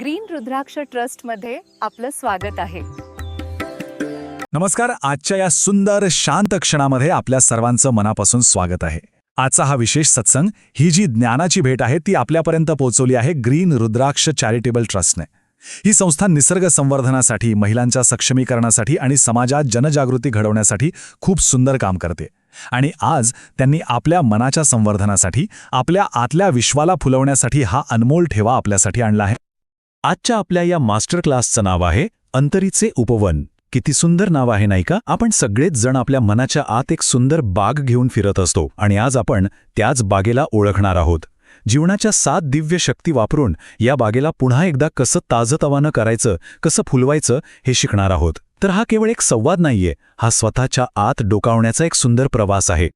Green रुद्राक्ष ट्रस्टमध्ये आपलं स्वागत आहे. नमस्कार आजच्या या सुंदर शांत क्षणामध्ये आपल्या सर्वांचं मनापासून स्वागत आहे. आजचा हा विशेष सत्संग ही जी ज्ञानाची भेट आहे ती आपल्यापर्यंत पोहोचवली आहे ग्रीन रुद्राक्ष चॅरिटेबल ट्रस्टने. ही संस्था निसर्ग संवर्धनासाठी महिलांच्या सक्षमीकरणासाठी आणि समाजात जनजागृती घडवण्यासाठी खूप सुंदर काम करते. आणि आज त्यांनी आपल्या मनाच्या संवर्धनासाठी आपल्या आतल्या विश्वाला फुलवण्यासाठी हा अनमोल ठेवा आपल्यासाठी आणला आहे. आजच्या आपल्या या मास्टर क्लासचं नाव आहे अंतरीचे उपवन. किती सुंदर नाव आहे नाही का? आपण सगळेच जण आपल्या मनाच्या आत एक सुंदर बाग घेऊन फिरत असतो आणि आज आपण त्याच बागेला ओळखणार आहोत. जीवनाच्या सात दिव्य शक्ती वापरून या बागेला पुन्हा एकदा कसं ताजतवानं करायचं कसं फुलवायचं हे शिकणार आहोत. तर हा केवळ एक संवाद नाहीये हा स्वतःच्या आत डोकावण्याचा एक सुंदर प्रवास आहे.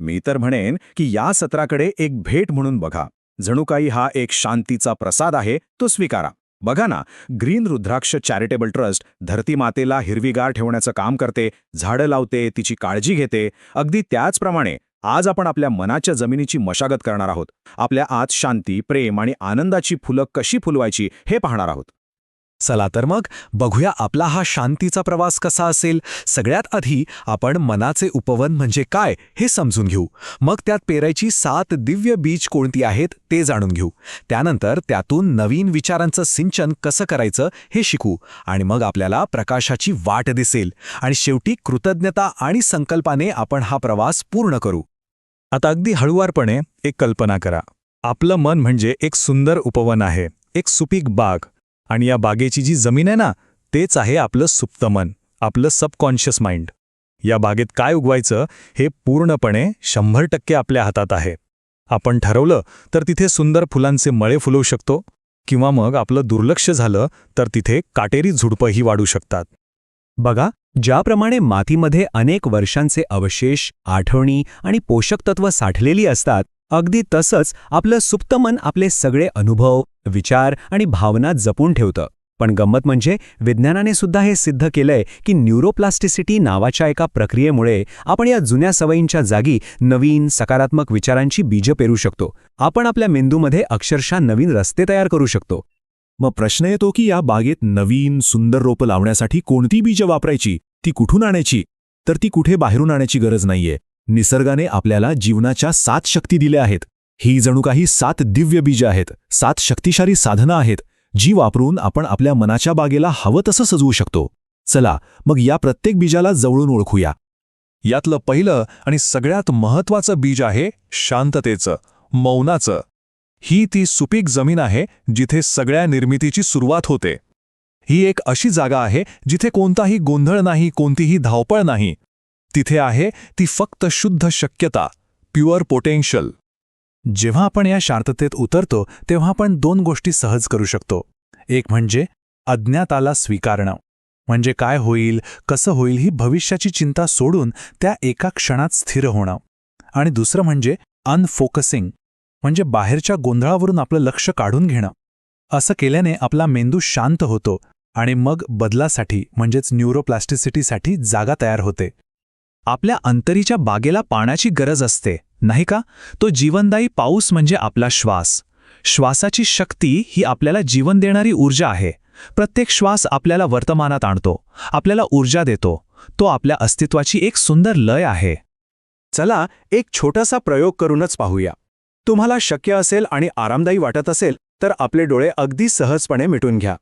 मी तर म्हणेन की या सत्राकडे एक भेट म्हणून बघा. जणू काही हा एक शांतीचा प्रसाद आहे तो स्वीकारा. बघा ना ग्रीन रुद्राक्ष चॅरिटेबल ट्रस्ट धरती मातेला हिरवीगार ठेवण्याचं काम करते झाडं लावते तिची काळजी घेते. अगदी त्याचप्रमाणे आज आपण आपल्या मनाच्या जमिनीची मशागत करणार आहोत. आपल्या आत शांती प्रेम आणि आनंदाची फुलं कशी फुलवायची हे पाहणार आहोत. चला तर मग बघूया आपला हा शांतीचा प्रवास कसा असेल. सगळ्यात आधी आपण मनाचे उपवन म्हणजे काय हे समजून घेऊ. मग त्यात पेरायची सात दिव्य बीज कोणती आहेत ते जाणून घेऊ. त्यानंतर त्यातून नवीन विचारांचं सिंचन कसं करायचं हे शिकू. आणि मग आपल्याला प्रकाशाची वाट दिसेल. आणि शेवटी कृतज्ञता आणि संकल्पाने आपण हा प्रवास पूर्ण करू. आता अगदी हळुवारपणे एक कल्पना करा. आपलं मन म्हणजे एक सुंदर उपवन आहे. एक सुपीक बाग. आणि या बागेची जी जमीन आहे ना तेच आहे आपलं सुप्त मन आपलं सबकॉन्शियस माइंड. या बागेत काय उगवायचं हे पूर्णपणे शंभर टक्के आपल्या हातात आहे. आपण ठरवलं तर तिथे सुंदर फुलांचे मळे फुलवू शकतो किंवा मग आपलं दुर्लक्ष झालं तर तिथे काटेरी झुडपंही वाढू शकतात. बघा ज्याप्रमाणे मातीमध्ये अनेक वर्षांचे अवशेष आठवणी आणि पोषकतत्व साठलेली असतात अगदी तसंच आपलं सुप्त मन आपले सगळे अनुभव विचार आणि भावना जपून ठेवतं. पण गंमत म्हणजे विज्ञानाने सुद्धा हे सिद्ध केलंय की न्यूरोप्लास्टिसिटी नावाच्या एका प्रक्रियेमुळे आपण या जुन्या सवयींच्या जागी नवीन सकारात्मक विचारांची बीज पेरू शकतो. आपण आपल्या मेंदूमध्ये अक्षरशः नवीन रस्ते तयार करू शकतो. मग प्रश्न येतो की या बागेत नवीन सुंदर रोपं लावण्यासाठी कोणती बीजं वापरायची? ती कुठून आणायची? तर ती कुठे बाहेरून आणायची गरज नाहीये. निसर्गाने आपल्याला जीवनाच्या सात शक्ती दिल्या आहेत. ही जणू काही सात दिव्य बीजं आहेत. सात शक्तिशाली साधनं आहेत जी वापरून आपण आपल्या मनाच्या बागेला हवं तसं सजवू शकतो. चला मग या प्रत्येक बीजाला जवळून ओळखूया. यातलं पहिलं आणि सगळ्यात महत्वाचं बीज आहे शांततेचं मौनाचं. ही ती सुपीक जमीन आहे जिथे सगळ्या निर्मितीची सुरुवात होते. ही एक अशी जागा आहे जिथे कोणताही गोंधळ नाही कोणतीही धावपळ नाही. तिथे आहे ती फक्त शुद्ध शक्यता प्युअर पोटेन्शियल. जेव्हा आपण या शांततेत उतरतो तेव्हा आपण दोन गोष्टी सहज करू शकतो. एक म्हणजे अज्ञाताला स्वीकारणं. म्हणजे काय होईल कसं होईल ही भविष्याची चिंता सोडून त्या एका क्षणात स्थिर होणं. आणि दुसरं म्हणजे अनफोकसिंग म्हणजे बाहेरच्या गोंधळावरून आपलं लक्ष काढून घेणं. असं केल्याने आपला मेंदू शांत होतो आणि मग बदलासाठी म्हणजेच न्यूरोप्लास्टिसिटीसाठी जागा तयार होते. आपल्या अंतरीच्या बागेला पाण्याची गरज असते नाही का? तो जीवनदायी पाऊस म्हणजे आपला श्वास. श्वासाची शक्ती ही आपल्याला जीवन देणारी ऊर्जा आहे. प्रत्येक श्वास आपल्याला वर्तमानात आणतो आपल्याला ऊर्जा देतो. तो आपल्या अस्तित्वाची एक सुंदर लय आहे. चला एक छोटासा प्रयोग करूनच पाहूया. तुम्हाला शक्य असेल आणि आरामदायी वाटत असेल तर आपले डोळे अगदी सहजपणे मिटून घ्या.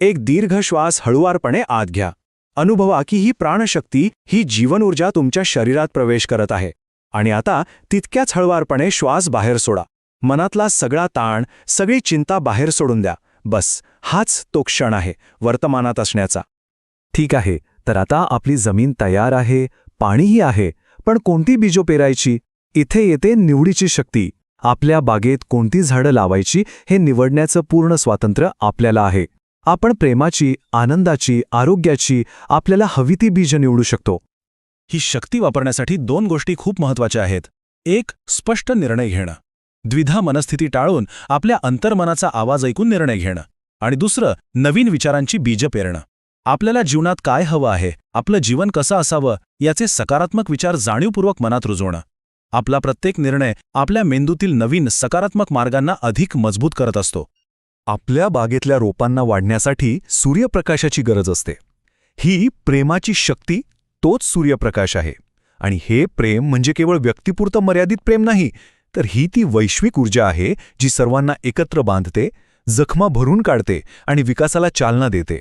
एक दीर्घ श्वास हळुवारपणे आत घ्या. अनुभवा की ही प्राणशक्ती ही जीवन ऊर्जा तुमच्या शरीरात प्रवेश करत आहे. आणि आता तितक्याच हळवारपणे श्वास बाहेर सोडा. मनातला सगळा ताण सगळी चिंता बाहेर सोडून द्या. बस हाच तो क्षण आहे वर्तमानात असण्याचा. ठीक आहे तर आता आपली जमीन तयार आहे पाणीही आहे पण कोणती बीजो पेरायची? इथे येते निवडीची शक्ती. आपल्या बागेत कोणती झाडं लावायची हे निवडण्याचं पूर्ण स्वातंत्र्य आपल्याला आहे. आपण प्रेमाची आनंदाची आरोग्याची आपल्याला हवी ती बीज निवडू शकतो. ही शक्ती वापरण्यासाठी दोन गोष्टी खूप महत्त्वाच्या आहेत. एक स्पष्ट निर्णय घेणं. द्विधा मनस्थिती टाळून आपल्या अंतर्मनाचा आवाज ऐकून निर्णय घेणं. आणि दुसरं नवीन विचारांची बीज पेरणं. आपल्याला जीवनात काय हवं आहे आपलं जीवन कसं असावं याचे सकारात्मक विचार जाणीवपूर्वक मनात रुजवणं. आपला प्रत्येक निर्णय आपल्या मेंदूतील नवीन सकारात्मक मार्गांना अधिक मजबूत करत असतो. आपल्या बागेतल्या रोपांना वाढण्यासाठी सूर्यप्रकाशाची गरज असते. ही प्रेमाची शक्ती तोच सूर्यप्रकाश आहे. आणि हे प्रेम म्हणजे केवळ व्यक्तिपुरतं मर्यादित प्रेम नाही तर ही ती वैश्विक ऊर्जा आहे जी सर्वांना एकत्र बांधते जखमा भरून काढते आणि विकासाला चालना देते.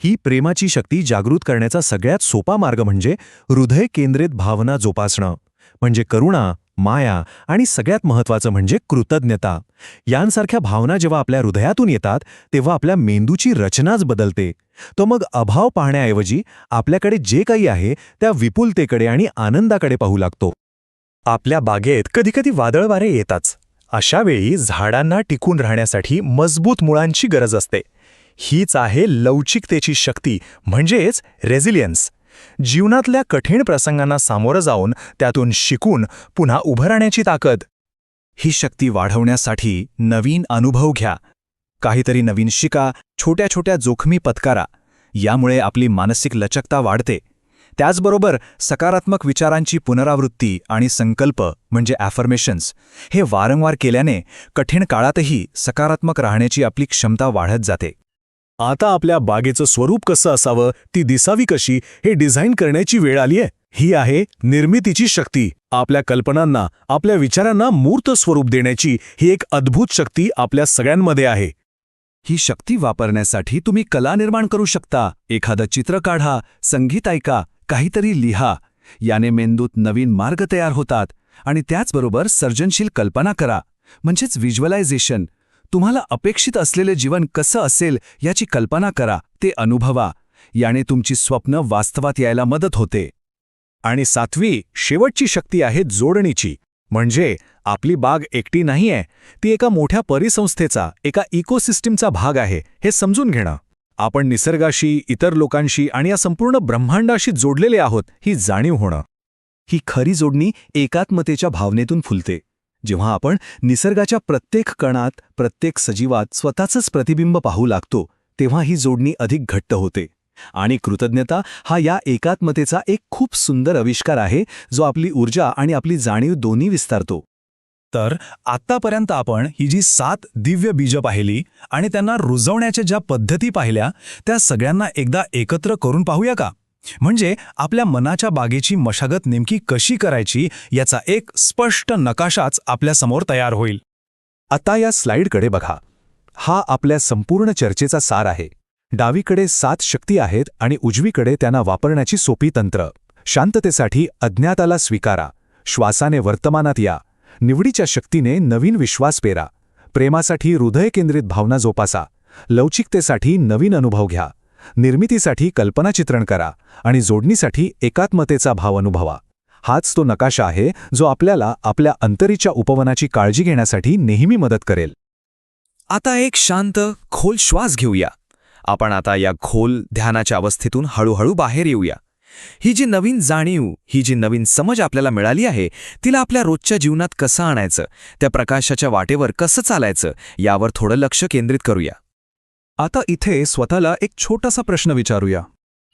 ही प्रेमाची शक्ती जागृत करण्याचा सगळ्यात सोपा मार्ग म्हणजे हृदय केंद्रित भावना जोपासणं म्हणजे करुणा माया आणि सगळ्यात महत्त्वाचं म्हणजे कृतज्ञता. यांसारख्या भावना जेव्हा आपल्या हृदयातून येतात तेव्हा आपल्या मेंदूची रचनाच बदलते. तो मग अभाव पाहण्याऐवजी आपल्याकडे जे काही आहे त्या विपुलतेकडे आणि आनंदाकडे पाहू लागतो. आपल्या बागेत कधीकधी वादळ वारे येताच. अशावेळी झाडांना टिकून राहण्यासाठी मजबूत मुळांची गरज असते. हीच आहे लवचिकतेची शक्ती म्हणजेच रेझिलियन्स. जीवनातल्या कठीण प्रसंगांना सामोरं जाऊन त्यातून शिकून पुन्हा उभं राहण्याची ताकद. ही शक्ती वाढवण्यासाठी नवीन अनुभव घ्या. काहीतरी नवीन शिका छोट्या छोट्या जोखमी पत्कारा. यामुळे आपली मानसिक लचकता वाढते. त्याचबरोबर सकारात्मक विचारांची पुनरावृत्ती आणि संकल्प म्हणजे ॲफर्मेशन्स हे वारंवार केल्याने कठीण काळातही सकारात्मक राहण्याची आपली क्षमता वाढत जाते. आता आपल्या बागेचं स्वरूप कसं असावं ती दिसावी कशी हे डिझाईन करण्याची वेळ आलीये ही आहे निर्मितीची शक्ती. आपल्या कल्पनांना आपल्या विचारांना मूर्त स्वरूप देण्याची ही एक अद्भुत शक्ती आपल्या सगळ्यांमध्ये आहे. ही शक्ती वापरण्यासाठी तुम्ही कला निर्माण करू शकता. एखादं चित्र काढा संगीत ऐका काहीतरी लिहा. याने मेंदूत नवीन मार्ग तयार होतात. आणि त्याचबरोबर सर्जनशील कल्पना करा. म्हणजेच व्हिज्युअलायझेशन तुम्हाला अपेक्षित असलेले जीवन कसं असेल याची कल्पना करा ते अनुभवा. याने तुमची स्वप्न वास्तवात यायला मदत होते. आणि सातवी शेवटची शक्ती आहे जोडणीची. म्हणजे आपली बाग एकटी नाहीये ती एका मोठ्या परिसंस्थेचा एका इकोसिस्टीमचा भाग आहे हे समजून घेणं. आपण निसर्गाशी इतर लोकांशी आणि या संपूर्ण ब्रह्मांडाशी जोडलेले आहोत ही जाणीव होणं. ही खरी जोडणी एकात्मतेच्या भावनेतून फुलते. जेव्हा आपण निसर्गाच्या प्रत्येक कणात प्रत्येक सजीवात स्वतःचंच प्रतिबिंब पाहू लागतो तेव्हा ही जोडणी अधिक घट्ट होते. आणि कृतज्ञता हा या एकात्मतेचा एक खूप सुंदर आविष्कार आहे जो आपली ऊर्जा आणि आपली जाणीव दोन्ही विस्तारतो. तर आत्तापर्यंत आपण ही जी सात दिव्य बीजं पाहिली आणि त्यांना रुजवण्याच्या ज्या पद्धती पाहिल्या त्या सगळ्यांना एकदा एकत्र करून पाहूया का? म्हणजे आपल्या मनाच्या बागेची मशागत नेमकी कशी करायची याचा एक स्पष्ट नकाशाच आपल्यासमोर तयार होईल. आता या स्लाइडकडे बघा. हा आपल्या संपूर्ण चर्चेचा सार आहे. डावीकडे सात शक्ती आहेत आणि उजवीकडे त्यांना वापरण्याची सोपी तंत्र. शांततेसाठी अज्ञाताला स्वीकारा. श्वासाने वर्तमानात या. निवडीच्या शक्तीने नवीन विश्वास पेरा. प्रेमासाठी हृदयकेंद्रित भावना जोपासा. लवचिकतेसाठी नवीन अनुभव घ्या. निर्मितीसाठी कल्पनाचित्रण करा आणि जोडणीसाठी एकात्मतेचा भाव अनुभवा. हाच तो नकाशा आहे जो आपल्याला आपल्या अंतरीच्या उपवनाची काळजी घेण्यासाठी नेहमी मदत करेल. आता एक शांत खोल श्वास घेऊया. आपण आता या खोल ध्यानाच्या अवस्थेतून हळूहळू बाहेर येऊया. ही जी नवीन जाणीव ही जी नवीन समज आपल्याला मिळाली आहे तिला आपल्या रोजच्या जीवनात कसं आणायचं त्या प्रकाशाच्या वाटेवर कसं चालायचं यावर थोडं लक्ष केंद्रित करूया. आता इथे स्वतःला एक छोटासा प्रश्न विचारूया.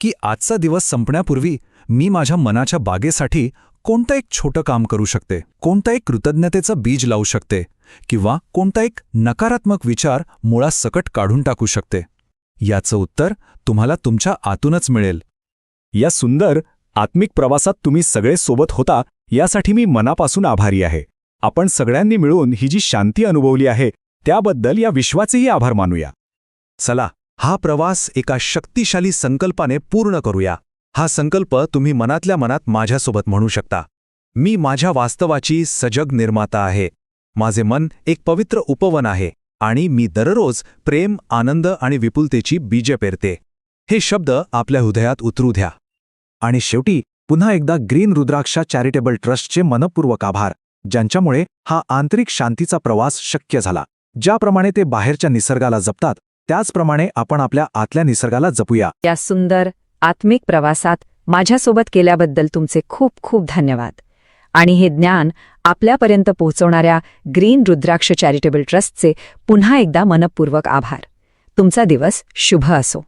की आजचा दिवस संपण्यापूर्वी मी माझ्या मनाच्या बागेसाठी कोणतं एक छोटं काम करू शकते? कोणतं एक कृतज्ञतेचं बीज लावू शकते? किंवा कोणता एक नकारात्मक विचार मुळासकट काढून टाकू शकते? याचं उत्तर तुम्हाला तुमच्या आतूनच मिळेल. या सुंदर आत्मिक प्रवासात तुम्ही सगळे सोबत होता यासाठी मी मनापासून आभारी आहे. आपण सगळ्यांनी मिळून ही जी शांती अनुभवली आहे त्याबद्दल या विश्वाचेही आभार मानूया. चला हा प्रवास एका शक्तिशाली संकल्पाने पूर्ण करूया. हा संकल्प तुम्ही मनातल्या मनात माझ्यासोबत म्हणू शकता. मी माझ्या वास्तवाची सजग निर्माता आहे. माझे मन एक पवित्र उपवन आहे आणि मी दररोज प्रेम आनंद आणि विपुलतेची बीजे पेरते. हे शब्द आपल्या हृदयात उतरू द्या. आणि शेवटी पुन्हा एकदा ग्रीन रुद्राक्षा चॅरिटेबल ट्रस्टचे मनपूर्वक आभार ज्यांच्यामुळे हा आंतरिक शांतीचा प्रवास शक्य झाला ज्याप्रमाणे ते बाहेरच्या निसर्गाला जपतात त्याचप्रमाणे आपण आपल्या आतल्या निसर्गाला जपूया. या सुंदर आत्मिक प्रवासात माझ्यासोबत केल्याबद्दल तुमचे खूप खूप धन्यवाद. आणि हे ज्ञान आपल्यापर्यंत पोहोचवणाऱ्या ग्रीन रुद्राक्ष चॅरिटेबल ट्रस्टचे पुन्हा एकदा मनपूर्वक आभार. तुमचा दिवस शुभ असो.